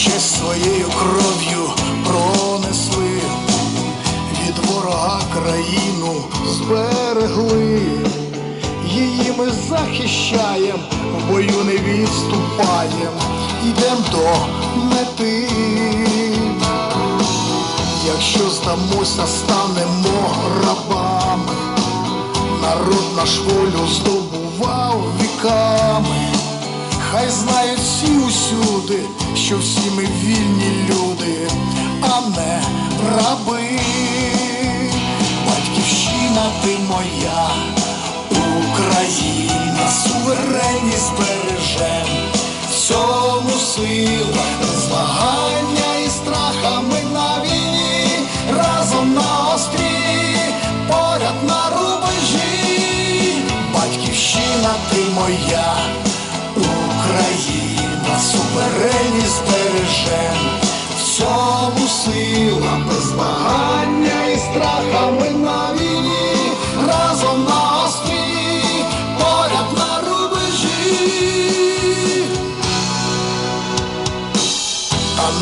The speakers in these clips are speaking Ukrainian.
ще своєю кров'ю пронесли, від ворога країну зберегли, її ми захищаєм, в бою не відступаєм, ідем до мети, якщо здамося, станемо рабами, народ наш волю здобував віками, хай знають всі усюди що всі ми вільні люди, а не раби. Батьківщина ти моя, Україна, суверенність бережем, всьому сила, змагання і страхами на війні, разом на острі, поряд на рубежі, батьківщина ти моя.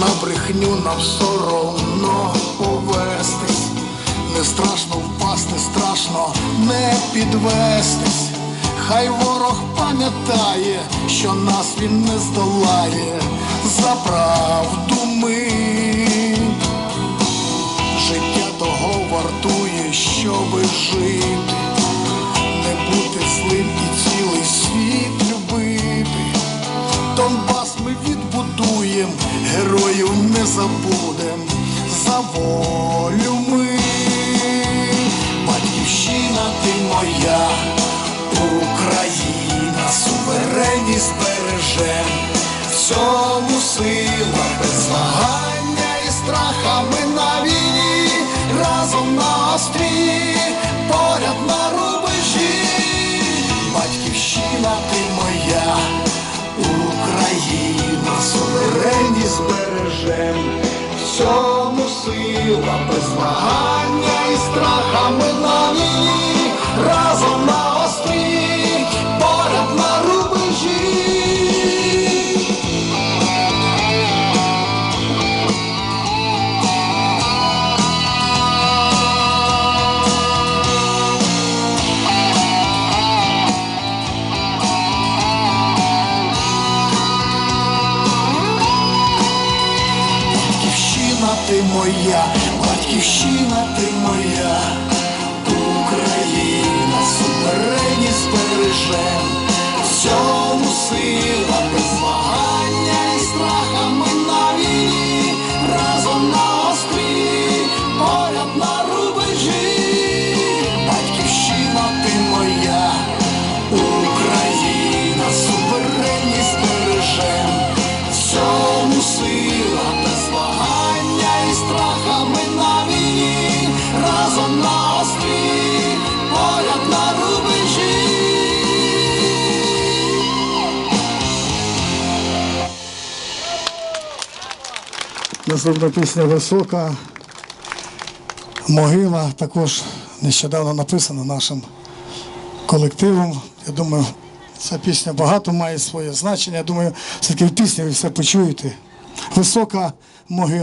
На брехню нам соромно повестись, не страшно впасти, страшно не підвестись. Хай ворог пам'ятає, що нас він не здолає, за правду ми. Життя того вартує, щоби жити, не бути злим і цілий світ любити. Донбас ми відбудуєм, героїв не забудем, за волю ми, батьківщина ти моя, Україна, суверенність бережем, всьому сила, без змагання і страхами на війні, разом на острі, суверенність бережем, всьому сила, без змагання і страхами на війні, разом на моя, батьківщина ти моя, Україна, суверенність бережем, страхами на війні, разом на острі, поряд на рубежі. Наступна пісня висока. Могила також нещодавно написана нашим колективом. Я думаю, ця пісня багато має своє значення. Я думаю, все-таки в пісні ви все почуєте. Висока могила.